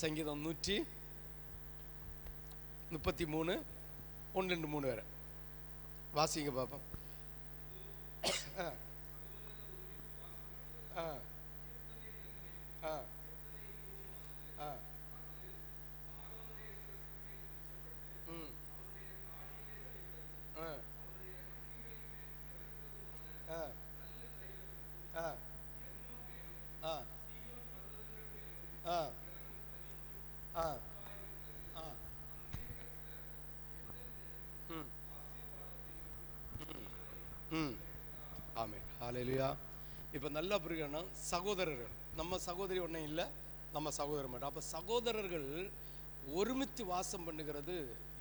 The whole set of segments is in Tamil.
சங்கீதம் நூற்றி முப்பத்தி மூணு ஒன்று ரெண்டு மூணு வேற வாசிங்க பார்ப்போம் ஆ ஆ ஆ ஆ ம் ஆ ஆ ஆ ஆ ஆ ஆ ஆ ம் ம் ஆமே ஹாலையிலையா இப்போ நல்லா புரியணும் சகோதரர்கள். நம்ம சகோதரி ஒன்றும் இல்லை நம்ம சகோதரர் மட்டும். அப்போ சகோதரர்கள் ஒருமித்து வாசம் பண்ணுகிறது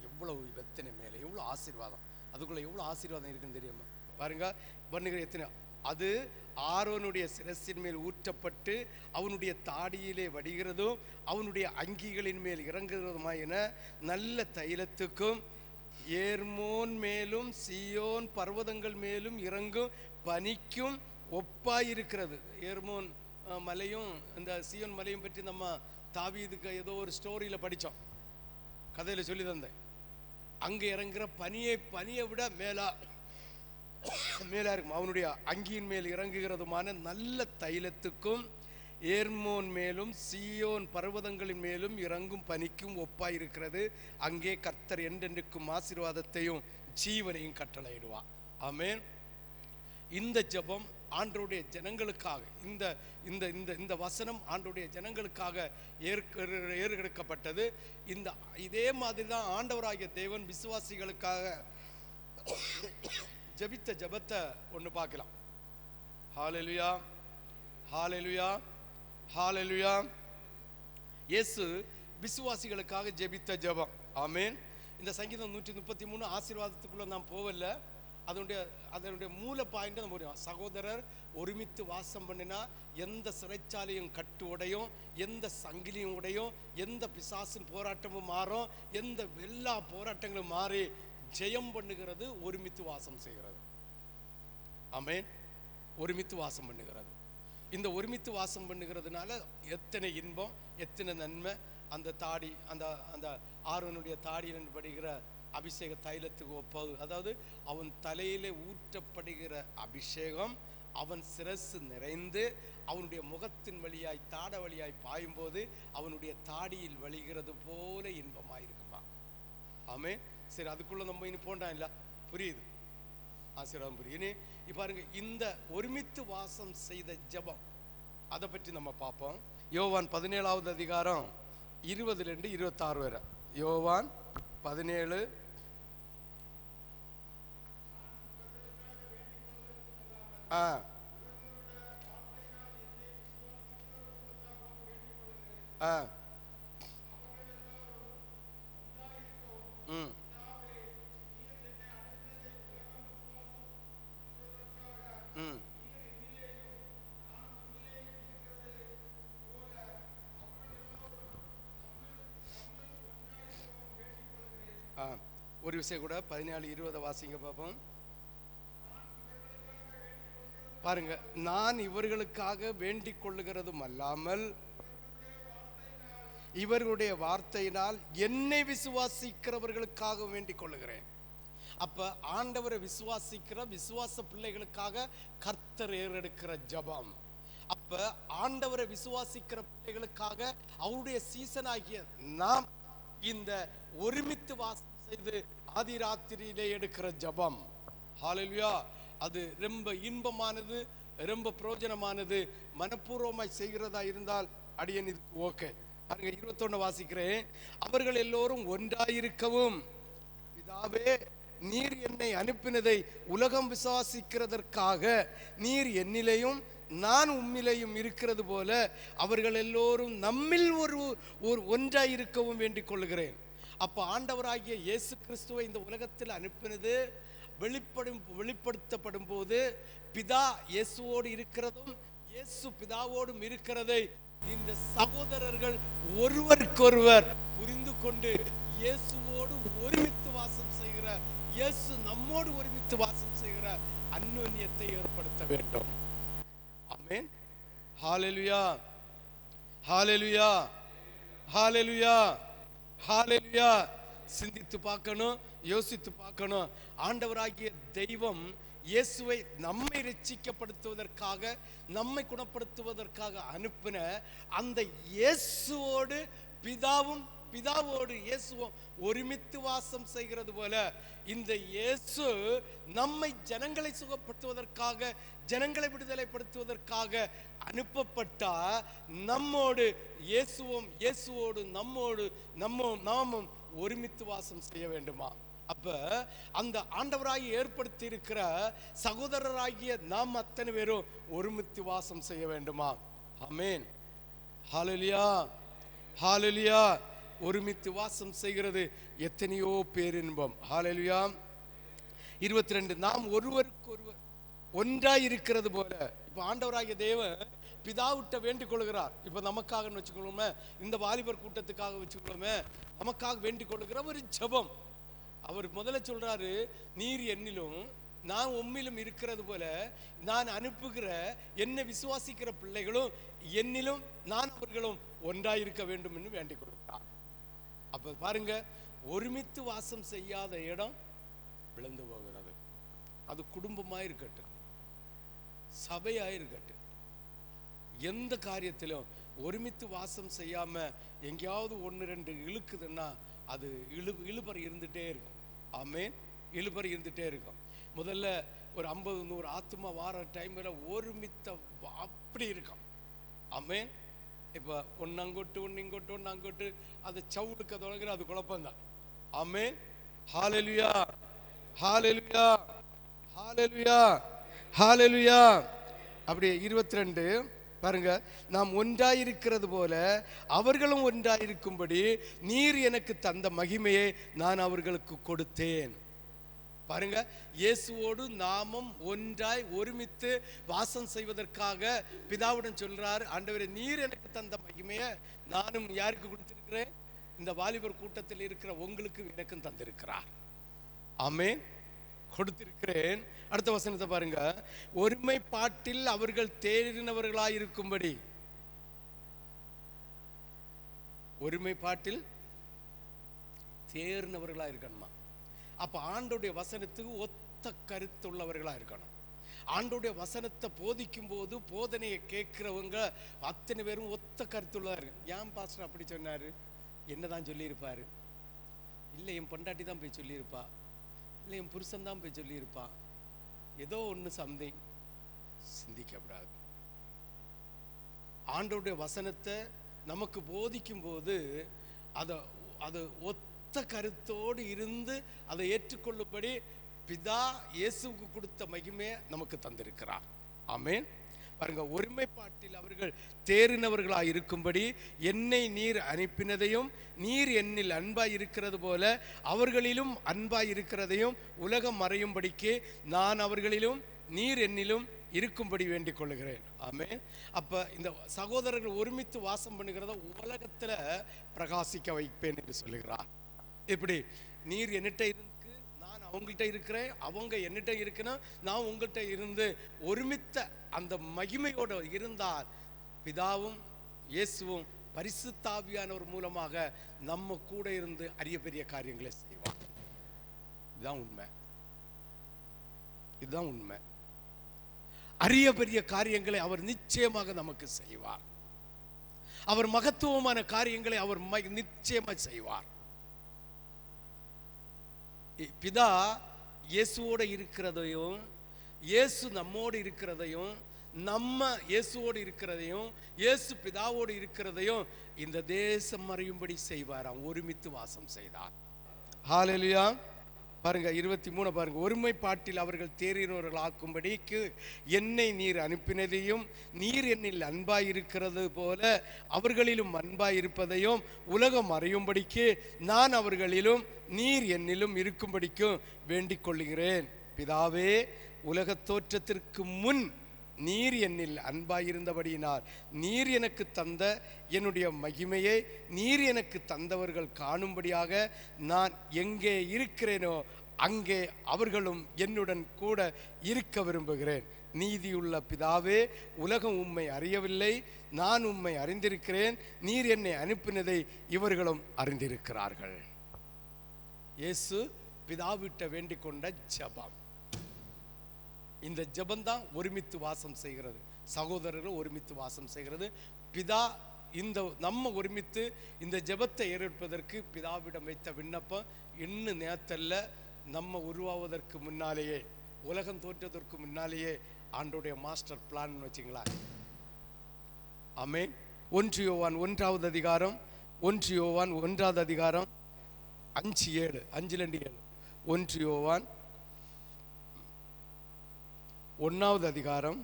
எவ்வளவு எத்தனை மேலே எவ்வளோ ஆசீர்வாதம். அதுக்குள்ள எவ்வளோ ஆசீர்வாதம் இருக்குன்னு தெரியுமா? பாருங்க பண்ணுகிற எத்தனை? அது ஆரோனுடைய சிரசின் மேல் ஊற்றப்பட்டு அவனுடைய தாடியிலே வடிகிறதும் அவனுடைய அங்கிகளின் மேல் இறங்குகிறதுமா என நல்ல தைலத்துக்கும் ஏர்மோன் மேலும் சியோன் பர்வதங்கள் மேலும் இறங்கும் பனிக்கும் ஒப்பாயிருக்கிறது. ஏர்மோன் மலையும் இந்த சியோன் மலையும் பற்றி நம்ம தாவீதுக்கு ஏதோ ஒரு ஸ்டோரியில் படித்தோம் கதையில் சொல்லி தந்தேன். அங்கே இறங்குற பனியை பனியை விட மேலா மேலா இருக்கும். அவனுடைய அங்கியின் மேல் இறங்குகிறதுமான நல்ல தைலத்துக்கும் ஏர்மோன் மேலும் சியோன் பர்வதங்களின் மேலும் இறங்கும் பனிக்கும் ஒப்பாயிருக்கிறது. அங்கே கர்த்தர் என்றென்றைக்கும் ஆசீர்வாதத்தையும் ஜீவனையும் கட்டளையிடுவான் ஆமேன். இந்த ஜெபம் ஆண்டவருடைய ஜனங்களுக்காக இந்த இந்த இந்த இந்த வசனம் ஆண்டவருடைய ஜனங்களுக்காக ஏற்க ஏறெடுக்கப்பட்டது. இந்த இதே மாதிரி தான் ஆண்டவராகிய தேவன் விசுவாசிகளுக்காக ஜெபித்த ஜெபத்தை ஒன்று பார்க்கலாம். ஹாலெலுயா ஹாலெலுயா ஹாலெலுயா இயேசு விசுவாசிகளுக்காக ஜெபித்த ஜெபம். ஆமென். இந்த சங்கீதம் நூற்றி முப்பத்தி மூணு ஆசீர்வாதத்துக்குள்ளே நான் போகல. அதனுடைய அதனுடைய மூல பாயிண்ட் நம்ம புரியும் சகோதரர் ஒருமித்து வாசம் பண்ணினா எந்த சிறைச்சாலையும் கட்டு உடையும் எந்த சங்கிலியும் உடையும் எந்த பிசாசின் போராட்டமும் மாறும் எந்த எல்லா போராட்டங்களும் மாறி ஜெயம் பண்ணுகிறது ஒருமித்து வாசம் செய்கிறது. ஆமேன். ஒருமித்து வாசம் பண்ணுகிறது. இந்த ஒருமித்து வாசம் பண்ணுகிறதுனால எத்தனை இன்பம் எத்தனை நன்மை அந்த தாடி அந்த அந்த ஆர்வனுடைய தாடியில் படுகிற அபிஷேக தைலத்துக்கு ஒப்பது அதாவது அவன் தலையிலே ஊற்றப்படுகிற அபிஷேகம் அவன் சிரசு நிறைந்து அவனுடைய முகத்தின் வழியாய் தாட வழியாய் பாயும்போது அவனுடைய தாடியில் வழிகிறது போல இன்பமாக இன்பமாயிருக்குமா? ஆமே சரி அதுக்குள்ள நம்ம இனி போண்டாம் இல்லை? புரியுது. ஆசீர்வாதம் புரியுது. இனி இப்ப பாருங்க இந்த ஒருமித்து வாசம் செய்த ஜெபம் அதை பற்றி நம்ம பார்ப்போம் யோவான் பதினேழாவது அதிகாரம் இருபதுலேருந்து இருபத்தாறு வரை. யோவான் பதினேழு ஆ. ஆ. ம். ம். ஒரு விஷயம் கூட பதினாலு இருபதை வாசிங்க பார்ப்போம் பாருங்க நான் இவர்களுக்காக வேண்டிக் கொள்ளுகிறதும் அல்லாமல் இவர்களுடைய வார்த்தையினால் என்னை விசுவாசிக்கிறவர்களுக்காக வேண்டிக் கொள்ளுகிறேன். அப்ப ஆண்டவரை விசுவாசிக்கிற விசுவாச பிள்ளைகளுக்காக கர்த்தர் ஏறெடுக்கிற ஜபம். அப்ப ஆண்டவரை விசுவாசிக்கிற பிள்ளைகளுக்காக அவருடைய சீசன் ஆகிய நாம் இந்த ஒருமித்து வாசம் செய்து ஆதிராத்திரியிலே எடுக்கிற ஜெபம். ஹalleluya அது ரொம்ப இன்பமானது ரொம்ப பிரயோஜனமானது மனப்பூர்வமாய் செய்கிறதா இருந்தால் அடியன் இது ஓகே. பாருங்க இருபத்தொன்னு வாசிக்கிறேன். அவர்கள் எல்லோரும் ஒன்றாயிருக்கவும் பிதாவே நீர் என்னை அனுப்பினதை உலகம் விசுவாசிக்கிறதற்காக நீர் என்னிலையும் நான் உம்மிலையும் இருக்கிறது போல அவர்கள் எல்லோரும் நம்மில் ஒரு ஒரு ஒன்றாய் இருக்கவும் வேண்டிக் கொள்கிறேன் அப்போ ஆண்டவராகிய இயேசு கிறிஸ்துவை இந்த உலகத்தில் அனுப்பினது வெளிப்படும் வெளிப்படுத்தப்படும் போது பிதா இயேசுவோடு இருக்கிறதும் இயேசு பிதாவோடும் இருக்கிறதை இந்த சகோதரர்கள் ஒருவருக்கொருவர் புரிந்து கொண்டு இயேசுவோடு ஒருமித்து வாசம் செய்கிற இயேசு நம்மோடு ஒருமித்து வாசம் செய்கிற அந்யோன்யத்தை ஏற்படுத்த வேண்டும். Amen. Hallelujah hallelujah hallelujah hallelujah சிந்தித்து பார்க்கணும் யோசித்து பார்க்கணும். ஆண்டவராகிய தெய்வம் இயேசுவை நம்மை ரட்சிக்கப்படுத்துவதற்காக நம்மை குணப்படுத்துவதற்காக அனுப்பின அந்த இயேசுவோடு பிதாவும் பிதாவோடு இயேசுவும் ஒருமித்து வாசம் செய்கிறது போல இந்த இயேசு நம்மை ஜனங்களை சுகப்படுத்துவதற்காக ஜனங்களை விடுதலைப்படுத்துவதற்காக அனுப்பப்பட்டா நம்மோடு இயேசுவும் இயேசுவோடு நம்மோடு நம்ம நாமும் ஒருமித்து வாசம் செய்ய வேண்டுமா? அப்ப அந்த ஆண்டவராகி ஏற்படுத்தி இருக்கிற சகோதரராகிய நாம் அத்தனை பேரும் ஒருமித்து வாசம் செய்ய வேண்டுமா? அமேன் ஹாலலியா ஹாலலியா ஒருமித்து வாசம் செய்கிறது எத்தனையோ பேரின்பம் ஹாலலியா இருபத்தி ரெண்டு நாம் ஒருவருக்கு ஒருவர் ஒன்றாய் இருக்கிறது போல. இப்போ ஆண்டவராகிய தேவன் பிதாவிட்ட வேண்டிக் கொள்கிறார் இப்போ நமக்காக வச்சுக்கொள்ளுமே இந்த வாலிபர் கூட்டத்துக்காக வச்சுக்கொள்ளுமே நமக்காக வேண்டிக் கொள்கிற ஒரு ஜெபம். அவர் முதல்ல சொல்றாரு நீர் என்னிலும் நான் உம்மிலும் இருக்கிறது போல நான் அனுப்புகிற என்னை விசுவாசிக்கிற பிள்ளைகளும் என்னிலும் நான் அவர்களும் ஒன்றாயிருக்க வேண்டும் என்று வேண்டிக் கொள்கிறார். அப்ப பாருங்க ஒருமித்து வாசம் செய்யாத இடம் விழுந்து போகிறது. அது குடும்பமாக இருக்கட்டும் சபையாக இருக்கட்டும். எந்த காரியத்திலும் ஒருமித்து வாசம் செய்யாம எங்கேயாவது ஒன்று ரெண்டு இழுக்குதுன்னா அது இழு இழுபறி இருந்துகிட்டே இருக்கும். ஆமேன். இழுபறி இருந்துகிட்டே இருக்கும். முதல்ல ஒரு ஐம்பது நூறு ஆத்மா வார டைமில் ஒருமித்த அப்படி இருக்கும். ஆமேன். இப்போ ஒன்று அங்கோட்டு ஒன்று இங்கோட்டு ஒன்று அங்கோட்டு அது சவுடுக்க தொடங்குற அது குழப்பம்தான். ஆமே ஹாலெலுயா ஹாலெலுயா ஹாலெலுயா ஹாலெலுயா அப்படி இருபத்தி ரெண்டு பாருங்க நாம் ஒன்றாயிருக்கிறது போல அவர்களும் ஒன்றாயிருக்கும்படி நீர் எனக்கு தந்த மகிமையை நான் அவர்களுக்கு கொடுத்தேன். பாருங்க இயேசுவோடு நாமும் ஒன்றாய் ஒருமித்து வாசம் செய்வதற்காக பிதாவுடன் சொல்றார் ஆண்டவரே நீர் எனக்கு தந்த மகிமையை நானும் யாருக்கு கொடுத்திருக்கிறேன்? இந்த வாலிபர் கூட்டத்தில் இருக்கிற உங்களுக்கு எனக்கும் தந்திருக்கிறார். ஆமேன். கொடுத்திருக்கிறேன். அடுத்த வசனத்தை பாருங்க. ஒருமைப்பாட்டில் அவர்கள் தேறினவர்களாயிருக்கும்படி ஒருமைப்பாட்டில் தேர்னவர்களா இருக்கணுமா? அப்ப ஆண்டோடைய வசனத்துக்கு ஒத்த கருத்துள்ளவர்களா இருக்கணும். ஆண்டோடைய வசனத்தை போதிக்கும் போது போதனையை கேட்கிறவங்க அத்தனை பேரும் ஒத்த கருத்துள்ளதா இருக்கு. ஏன் பாஸ்டர் அப்படி சொன்னாரு? என்னதான் சொல்லியிருப்பாரு? இல்லை என் பொண்டாட்டி தான் போய் சொல்லியிருப்பா. இல்லை என் புருஷன் தான் போய் சொல்லியிருப்பான் ஏதோ ஒன்று சம்திங் சிந்திக்கப்படாது. ஆண்டோடைய வசனத்தை நமக்கு போதிக்கும் போது அதை அது ஒத்த கருத்தோடு இருந்து அதை ஏற்றுக்கொள்ளும்படி பிதா இயேசுக்கு கொடுத்த மகிமையை நமக்கு தந்திருக்கிறார். ஆமேன். பாருங்க ஒருமைப்பாட்டில் அவர்கள் தேறினவர்களாக இருக்கும்படி என்னை நீர் அனுப்பினதையும் நீர் என்னில் அன்பாய் இருக்கிறது போல அவர்களிலும் அன்பாய் இருக்கிறதையும் உலகம் மறையும்படிக்கு நான் அவர்களிலும் நீர் என்னிலும் இருக்கும்படி வேண்டிக் கொள்கிறேன் ஆமே அப்ப இந்த சகோதரர்கள் ஒருமித்து வாசம் பண்ணுகிறத உலகத்துல பிரகாசிக்க வைப்பேன் என்று சொல்லுகிறார். இப்படி நீர் என்னிட்ட இருந்து அவங்கள்ட்ட இருக்கிறேன் அவங்க என்னிட்ட இருக்குன்னா நான் உங்கள்கிட்ட இருந்து ஒருமித்த அந்த மகிமையோடு இருந்தால் பிதாவும் இயேசுவும் பரிசுத்தாவியானவர் மூலமாக நம்ம கூட இருந்து அரிய பெரிய காரியங்களை செய்வார். இதுதான் உண்மை. இதுதான் உண்மை. அரிய பெரிய காரியங்களை அவர் நிச்சயமாக நமக்கு செய்வார். அவர் மகத்துவமான காரியங்களை அவர் நிச்சயமாக செய்வார். பிதா இயேசுவோடு இருக்கிறதையும் இயேசு நம்மோடு இருக்கிறதையும் நம்ம இயேசுவோடு இருக்கிறதையும் இயேசு பிதாவோடு இருக்கிறதையும் இந்த தேசம் மறையும்படி செய்வாராம் ஒருமித்து வாசம் செய்தார். ஹாலெலியா பாருங்க இருபத்தி மூணு பாருங்க. ஒருமைப்பாட்டில் அவர்கள் தேறினவர்கள் ஆக்கும்படிக்கு என்னை நீர் அனுப்பினதையும் நீர் என்னில் அன்பாய் இருக்கிறது போல அவர்களிலும் அன்பாய் இருப்பதையும் உலகம் அறியும்படிக்கு நான் அவர்களிலும் நீர் என்னிலும் இருக்கும்படிக்கும் வேண்டிக் கொள்ளுகிறேன். பிதாவே உலகத் தோற்றத்திற்கு முன் நீர் என்னில் அன்பாயிருந்தபடியினால் நீர் எனக்கு தந்த என்னுடைய மகிமையை நீர் எனக்கு தந்தவர்கள் காணும்படியாக நான் எங்கே இருக்கிறேனோ அங்கே அவர்களும் என்னுடன் கூட இருக்க விரும்புகிறேன். நீதியுள்ள பிதாவே உலகம் உம்மை அறியவில்லை நான் உம்மை அறிந்திருக்கிறேன் நீர் என்னை அனுப்பினதை இவர்களும் அறிந்திருக்கிறார்கள். இயேசு பிதாவிட்ட வேண்டிக் கொண்ட ஜபம். இந்த ஜபந்தான் ஒருமித்து வாசம் செய்கிறது. சகோதரர்கள் ஒருமித்து வாசம் செய்கிறது. பிதா இந்த நம்ம ஒருமித்து இந்த ஜெபத்தை ஏற்பதற்கு பிதாவிடம் வைத்த விண்ணப்பம் இன்னும் நேரத்தில் நம்ம உருவாவதற்கு முன்னாலேயே உலகம் தோற்றதற்கு முன்னாலேயே ஆண்டோடைய மாஸ்டர் பிளான் வச்சுங்களா ஆமே ஒன்று யோவான் ஒன்றாவது அதிகாரம் ஒன்று யோவான் ஒன்றாவது அதிகாரம் அஞ்சு ஏழு அஞ்சு ரெண்டு ஏழு. ஒன்று யோவான் ஒன்றாவது அதிகாரம்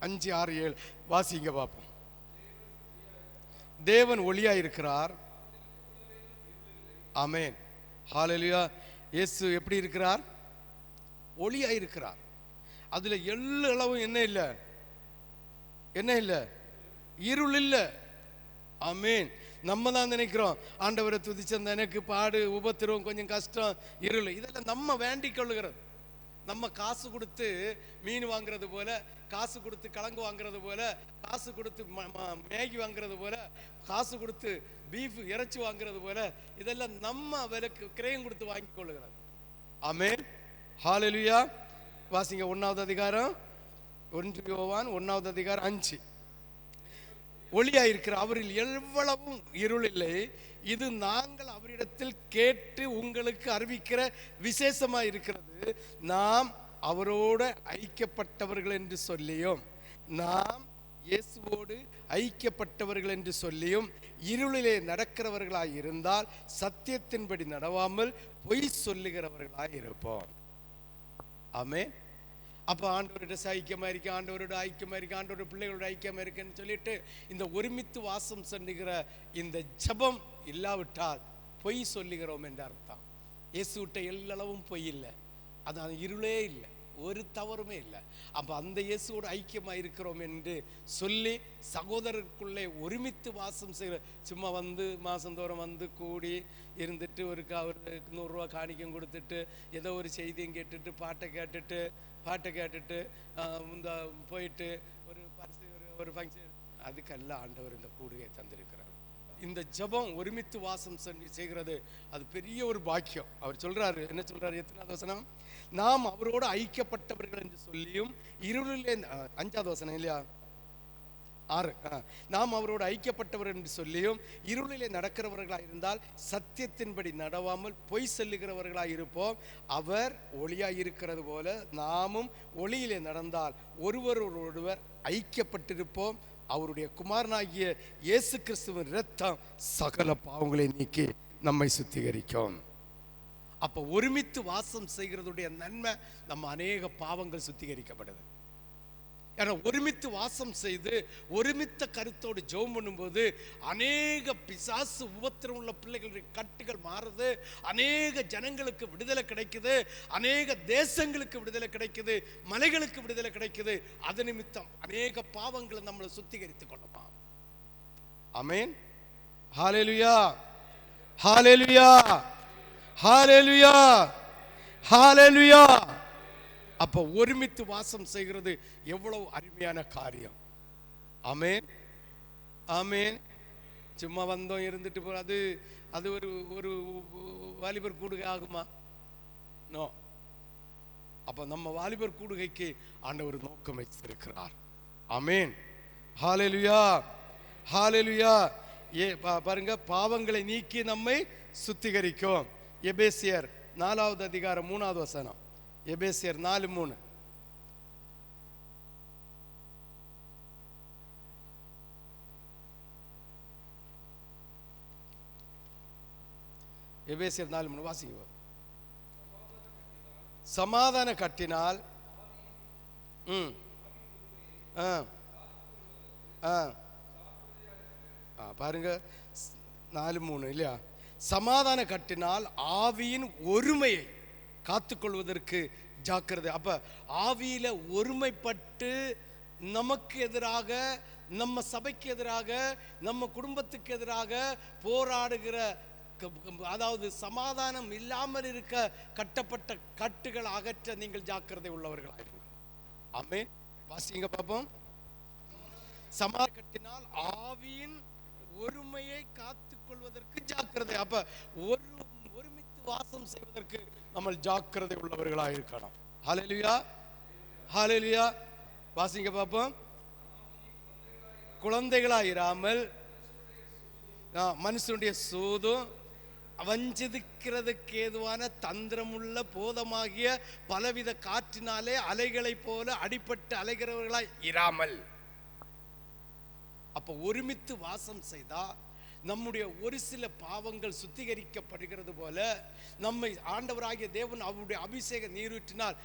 அஞ்சு ஆறு ஏழு. வாசிங்க பார்ப்போம் தேவன் ஒளியாக இருக்கிறார் அமேன் ஹாலலியா இயேசு எப்படி இருக்கிறார்? ஒளியாக இருக்கிறார் அதில் எள்ளு அளவும் என்ன இல்லை? என்ன இல்லை? இருள் இல்லை. அமேன் நம்ம தான் நினைக்கிறோம். ஆண்டவரை துதிச்சந்த எனக்கு பாடு உபத்திரம் கொஞ்சம் கஷ்டம் இருள். இதெல்லாம் நம்ம வேண்டிக் கொள்ளுகிறது. நம்ம காசு கொடுத்து மீன் வாங்குறது போல காசு கொடுத்து கிழங்கு வாங்குறது போல காசு கொடுத்து ம- ம- மேகி வாங்குறது போல காசு கொடுத்து பீஃப் இறைச்சி வாங்குறது போல இதெல்லாம் நம்ம விலைக்கு கிரயம் கொடுத்து வாங்கி கொள்ளுகிறார் ஆமே ஹalleluya வாசிங்க ஒன்றாவது அதிகாரம். ஒன்று யோவான் ஒன்றாவது அதிகாரம் அஞ்சு. ஒளியாயிருக்கிற அவரில் எவ்வளவும் இருள் இல்லை இது நாங்கள் அவரிடத்தில் கேட்டு உங்களுக்கு அறிவிக்கிற விசேஷமா இருக்கிறது. நாம் அவரோடு ஐக்கியப்பட்டவர்கள் என்று சொல்லியும் நாம் இயேசுவோடு ஐக்கியப்பட்டவர்கள் என்று சொல்லியும் இருளிலே நடக்கிறவர்களாய் இருந்தால் சத்தியத்தின்படி நடவாமல் பொய் சொல்லுகிறவர்களாய் இருப்போம். ஆமே அப்போ ஆண்டவரோட ஐக்கியமாக இருக்கு ஆண்டவரோட ஐக்கியமாக இருக்கு ஆண்டவரோட பிள்ளைகளோட ஐக்கியமா இருக்குன்னு சொல்லிட்டு இந்த ஒருமித்து வாசம் சென்னுகிற இந்த ஜெபம் இல்லாவிட்டால் பொய் சொல்லுகிறோம் என்ற அர்த்தம். இயேசு விட்ட எல்லளவும் பொய் இல்லை. அது இருளே இல்லை. ஒரு தவறுமே இல்லை. அப்போ அந்த இயேசுவோடு ஐக்கியமாக இருக்கிறோம் என்று சொல்லி சகோதரருக்குள்ளே ஒருமித்து வாசம் செய்கிற சும்மா வந்து மாதந்தோறும் வந்து கூடி இருந்துட்டு ஒரு கா ஒரு நூறுரூவா காணிக்கம் கொடுத்துட்டு ஏதோ ஒரு செய்தியும் கேட்டுட்டு பாட்டை கேட்டுட்டு பாட்டை கேட்டுட்டு இந்த போயிட்டு ஒரு பரிசு ஒரு ஒரு ஃபங்க்ஷன் அதுக்கெல்லாம் ஆண்டவர் இந்த கூடுகையை தந்திருக்கிறார். இந்த ஜெபம் ஒருமித்து வாசம் செய்கிறது அது பெரிய ஒரு பாக்கியம். அவர் சொல்றாரு என்ன சொல்றாரு எத்தனாவது வசனம்? நாம் அவரோடு ஐக்கியப்பட்டவர்கள் என்று சொல்லியும் இருளிலே அஞ்சாவது வசனம் இல்லையா? ஆறு நாம் அவரோடு ஐக்கியப்பட்டவர் என்று சொல்லியும் இருளிலே நடக்கிறவர்களாக இருந்தால் சத்தியத்தின்படி நடவாமல் பொய் சொல்லுகிறவர்களாய் இருப்போம். அவர் ஒளியாய் இருக்கிறது போல நாமும் ஒளியிலே நடந்தால் ஒருவர் ஒருவர் ஐக்கியப்பட்டிருப்போம். அவருடைய குமாரனாகிய இயேசு கிறிஸ்துவின் இரத்தம் சகல பாவங்களை நீக்கி நம்மை சுத்திகரிக்கும். அப்போ ஒருமித்து வாசம் செய்கிறதுடைய நன்மை நம்ம அநேக பாவங்கள் சுத்திகரிக்கப்படுது. ஏன்னா ஒருமித்து வாசம் செய்து ஒருமித்த கருத்தோடு ஜெபம் பண்ணும்போது அநேக பிசாசு உபத்திரம் உள்ள பிள்ளைகளுடைய கட்டுகள் மாறுது. அநேக ஜனங்களுக்கு விடுதலை கிடைக்குது. அநேக தேசங்களுக்கு விடுதலை கிடைக்குது. மலைகளுக்கு விடுதலை கிடைக்குது. அது நிமித்தம் அநேக பாவங்களை நம்மளை சுத்திகரித்துக் கொள்ளப்பா amen hallelujah hallelujah hallelujah hallelujah அப்போ ஒருமித்து வாசம் செய்கிறது எவ்வளவு அருமையான காரியம். ஆமேன். ஆமேன். சும்மா வந்தோம் இருந்துட்டு போ அது அது ஒரு ஒரு வாலிபர் கூடுகை ஆகுமா? நோ. அப்போ நம்ம வாலிபர் கூடுகைக்கு ஆண்டவர் நோக்கம் வைத்திருக்கிறார். ஆமேன். ஹாலெலுயா ஹாலெலுயா ஏ பாருங்க பாவங்களை நீக்கி நம்மை சுத்திகரிக்கும். எபேசியர் நாலாவது அதிகாரம் மூணாவது வசனம். எபேசியர் நாலு மூணு. எபேசியர் நாலு மூணு வாசிங்க. சமாதான கட்டினால் ம் ஆ ஆ. ஆ, பாருங்க நாலு மூணு இல்லையா? சமாதான கட்டினால் ஆவியின் ஒருமையை காத்துக்கொள்வதற்கு ஜாக்கிரதை. அப்ப ஆவியில ஒருமைப்பட்டு நமக்கு எதிராக நம்ம சபைக்கு எதிராக நம்ம குடும்பத்துக்கு எதிராக போராடுகிற அதாவது சமாதானம் இல்லாமல் இருக்க கட்டப்பட்ட கட்டுகள் அகற்ற நீங்கள் ஜாக்கிரதை உள்ளவர்களாக ஆமே வாசிங்க பார்ப்போம் சமா கட்டினால் ஆவியின் ஒருமையை காத்து கொள்வதற்கு ஜாக்கிரதை. அப்ப ஒரு ஒருமித்து வாசம் செய்வதற்கு நம்ம ஜாக்கிரதை உள்ளவர்களாக இருக்கணும். ஹalleluya ஹalleluya வாசிங்க பார்ப்போம். குழந்தைகளாயிராமல் இராமல் மனுஷனுடைய சூதும் வஞ்சிதுக்கிறதுக்கு ஏதுவான தந்திரமுள்ள போதமாகிய பலவித காற்றினாலே அலைகளை போல அடிபட்டு அலைகிறவர்களாய் இராமல். அப்ப ஒருமித்து வாசம் செய்தா நம்முடைய ஒரு சில பாவங்கள் சுத்திகரிக்கப்படுகிறது போல நம்மை ஆண்டவராகிய தேவன் அவருடைய அபிஷேக நீரூற்றினால்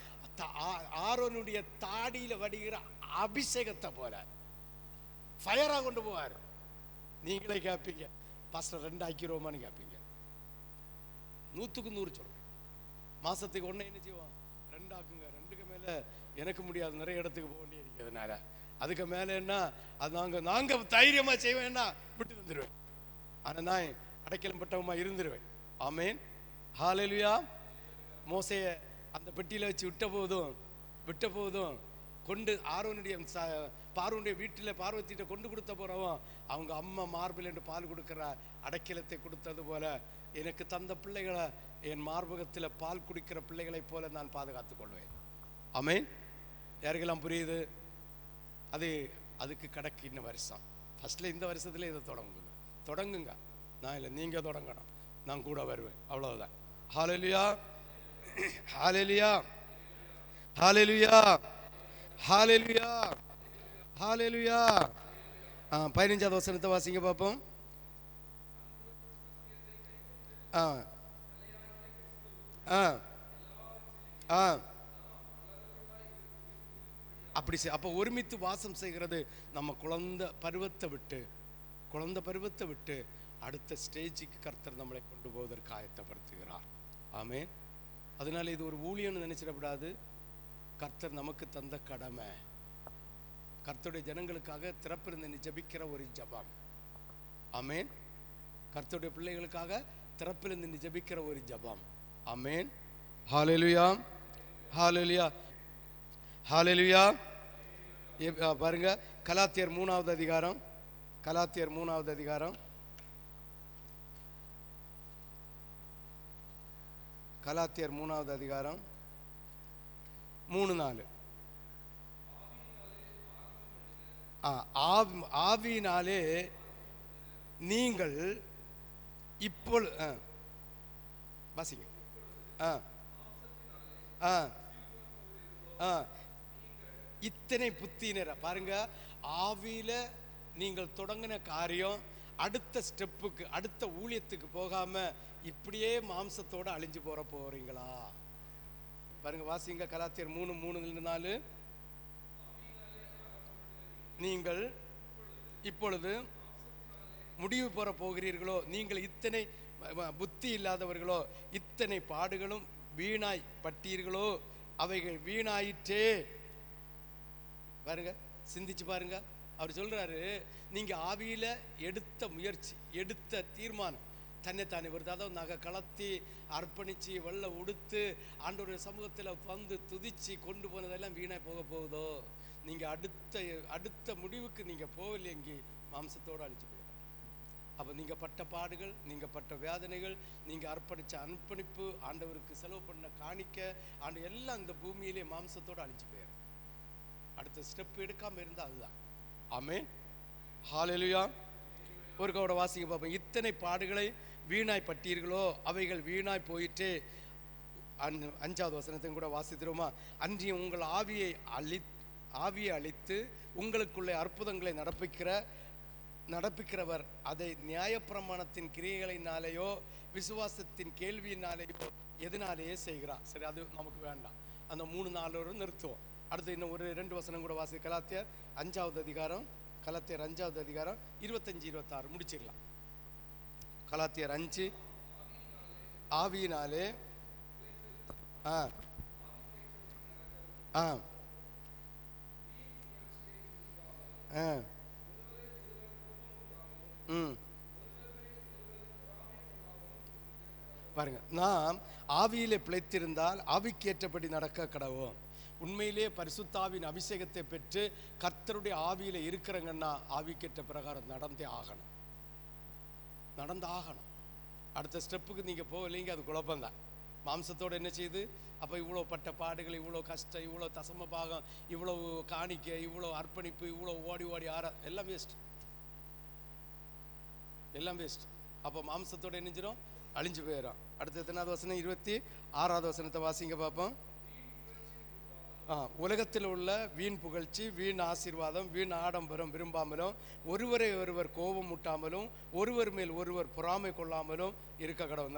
ஆரோனுடைய தாடியில வடிகிற அபிஷேகத்தை போல ஃபயராக கொண்டு போவார். நீங்களே கேட்பீங்க பாஸ்டர் ரெண்டு ஆக்கிடுவோமான்னு கேட்பீங்க நூத்துக்கு நூறு சொல்கிறேன் மாசத்துக்கு ஒண்ணு என்ன செய்வோம்? ரெண்டு ஆக்குங்க. ரெண்டுக்கு மேல எனக்கு முடியாது. நிறைய இடத்துக்கு போக வேண்டிய இருக்கிறதுனால அதுக்கு மேல என்ன? அது நாங்க நாங்க தைரியமா செய்வேன்னா விட்டு தந்துடுவேன் ஆனால் நான் அடைக்கலம் பட்டவமாக இருந்துருவேன். ஆமேன். ஹாலெலுயா மோசையை அந்த பெட்டியில் வச்சு விட்ட போதும் விட்ட போதும். கொண்டு ஆரோனுடைய பார்வனுடைய வீட்டில் பார்வத்திட்ட கொண்டு கொடுத்த போகிறவன் அவங்க அம்மா மார்பில் என்று பால் கொடுக்குற அடைக்கலத்தை கொடுத்தது போல எனக்கு தந்த பிள்ளைகளை என் மார்பகத்தில் பால் குடிக்கிற பிள்ளைகளைப் போல நான் பாதுகாத்துக் கொள்வேன். ஆமேன். யாருக்கெல்லாம் புரியுது? அது அதுக்கு கணக்கு இன்னும் வருஷம். ஃபர்ஸ்ட்ல இந்த வருஷத்தில் இதை தொடங்கும் தொடங்குங்க. நான் இல்லை நீங்க தொடங்கணும். நான் கூட வருவேன். அவ்வளவுதான். ஹalleluya. ஹாலெலியா ஹalleluya. ஹalleluya. ஹalleluya. ஆ பதினஞ்சாவது வசனத்தை வாசிங்க பார்ப்போம். ஆ. ஆ. ஆ. அப்படி செய்- அப்ப ஒருமித்து வாசம் செய்கிறது நம்ம குழந்தை பருவத்தை விட்டு குழந்தை பருவத்தை விட்டு அடுத்த ஸ்டேஜுக்கு கர்த்தர் நம்மளை கொண்டு போவதற்கு ஆயத்தப்படுத்துகிறார். ஆமே அதனால இது ஒரு ஊழியன்னு நினைச்சிடப்படாது கர்த்தர் நமக்கு தந்த கடமை. கர்த்தருடைய ஜனங்களுக்காக திறப்பிருந்து ஜபிக்கிற ஒரு ஜபம். அமேன் கர்த்தருடைய பிள்ளைகளுக்காக திறப்பிலிருந்து ஜெபிக்கிற ஒரு ஜபம். அமேன் ஹாலெலுயா ஹாலெலுயா ஹாலெலுயா பாருங்க. கலாத்தியர் மூணாவது அதிகாரம். கலாத்தியர் மூணாவது அதிகாரம். கலாத்தியர் மூணாவது அதிகாரம். மூணு நாலு. ஆ, ஆவி- ஆவினாலே நீங்கள் இப்பொழு வாசிங்க. ஆ ஆ ஆ. இத்தனை புத்தினரை பாருங்க ஆவியில நீங்கள் தொடங்கின காரியம் அடுத்த ஸ்டெப்புக்கு அடுத்த ஊழியத்துக்கு போகாமல் இப்படியே மாம்சத்தோட அழிஞ்சு போகிற போகிறீங்களா பாருங்க வாசிங்க கலாத்தியர் மூணு மூணு நாலு. நீங்கள் இப்பொழுது முடிவு பெற போகிறீர்களோ நீங்கள் இத்தனை புத்தி இல்லாதவர்களோ இத்தனை பாடுகளும் வீணாய் பட்டீர்களோ அவைகள் வீணாயிற்றே. பாருங்க சிந்திச்சு பாருங்க. அவர் சொல்கிறாரு நீங்கள் ஆவியில் எடுத்த முயற்சி எடுத்த தீர்மானம் தன்னைத்தானே ஒரு அதாவது நகை கலத்தி அர்ப்பணித்து வெள்ள உடுத்து ஆண்டவருடைய சமூகத்தில் வந்து துதித்து கொண்டு போனதெல்லாம் வீணாக போக போகுதோ? நீங்கள் அடுத்த அடுத்த முடிவுக்கு நீங்கள் போகலையெங்கி மாம்சத்தோட அழிச்சு போயிடும் அப்போ நீங்கள் பட்ட பாடுகள் நீங்கள் பட்ட வேதனைகள் நீங்கள் அர்ப்பணிச்ச அர்ப்பணிப்பு ஆண்டவருக்கு செலவு பண்ண காணிக்க ஆண்டு எல்லாம் இந்த பூமியிலே மாம்சத்தோட அழிச்சு போயிடும் அடுத்த ஸ்டெப் எடுக்காமல் இருந்தால் அதுதான். அமேன் ஹாலெலுயா ஒரு கூட வாசிங்க பார்ப்போம் இத்தனை பாடுகளை வீணாய் பட்டீர்களோ அவைகள் வீணாய் போயிட்டு அந் அஞ்சாவது வசனத்தையும் கூட வாசித்திருமா அன்றியும் உங்கள் ஆவியை அழி ஆவியை அழித்து உங்களுக்குள்ளே அற்புதங்களை நடப்பிக்கிற நடப்பிக்கிறவர் அதை நியாயப்பிரமாணத்தின் கிரியைகளினாலேயோ விசுவாசத்தின் கேள்வியினாலேயோ எதனாலேயே செய்கிறார். சரி அது நமக்கு வேண்டாம். அந்த மூணு நாளோடு நிறுத்துவோம். அடுத்து இன்னும் ஒரு ரெண்டு வசனம் கூட வாசி கலாத்தியர் அஞ்சாவது அதிகாரம் கலாத்தியர் அஞ்சாவது அதிகாரம் இருபத்தஞ்சி இருபத்தாறு. முடிச்சிடலாம். கலாத்தியர் அஞ்சு. ஆவியினாலே ஆ. ஆ. ஆ. ம். பாருங்க. நாம் ஆவியிலே பிழைத்திருந்தால் ஆவிக்கேற்றபடி நடக்க கடவோம் உண்மையிலே பரிசுத்தாவின் அபிஷேகத்தை பெற்று கர்த்தருடைய ஆவியில் இருக்கிறங்கன்னா ஆவிக்கேற்ற பிரகாரம் நடந்தே ஆகணும். நடந்து ஆகணும். அடுத்த ஸ்டெப்புக்கு நீங்கள் போகலைங்க அது குழப்பம்தான். மாம்சத்தோடு என்ன செய்யுது அப்போ இவ்வளோ பட்ட பாடுகள் இவ்வளோ கஷ்டம் இவ்வளோ தசம பாகம் இவ்வளோ காணிக்க இவ்வளோ அர்ப்பணிப்பு இவ்வளோ ஓடி ஓடி ஆற எல்லாம் வேஸ்ட் எல்லாம் வேஸ்ட் அப்போ மாம்சத்தோடு என்னஞ்சிரும் அழிஞ்சு போயிடும் அடுத்த எத்தனாவது வசனம்? இருபத்தி ஆறாவது வசனத்தை வாசிங்க பார்ப்போம். உலகத்தில் உள்ள வீண் புகழ்ச்சி வீண் ஆசீர்வாதம் வீண் ஆடம்பரம் விரும்பாமலும் ஒருவரை ஒருவர் கோபம் முட்டாமலும் ஒருவர் மேல் ஒருவர் பொறாமை கொள்ளாமலும் இருக்க கடவுள்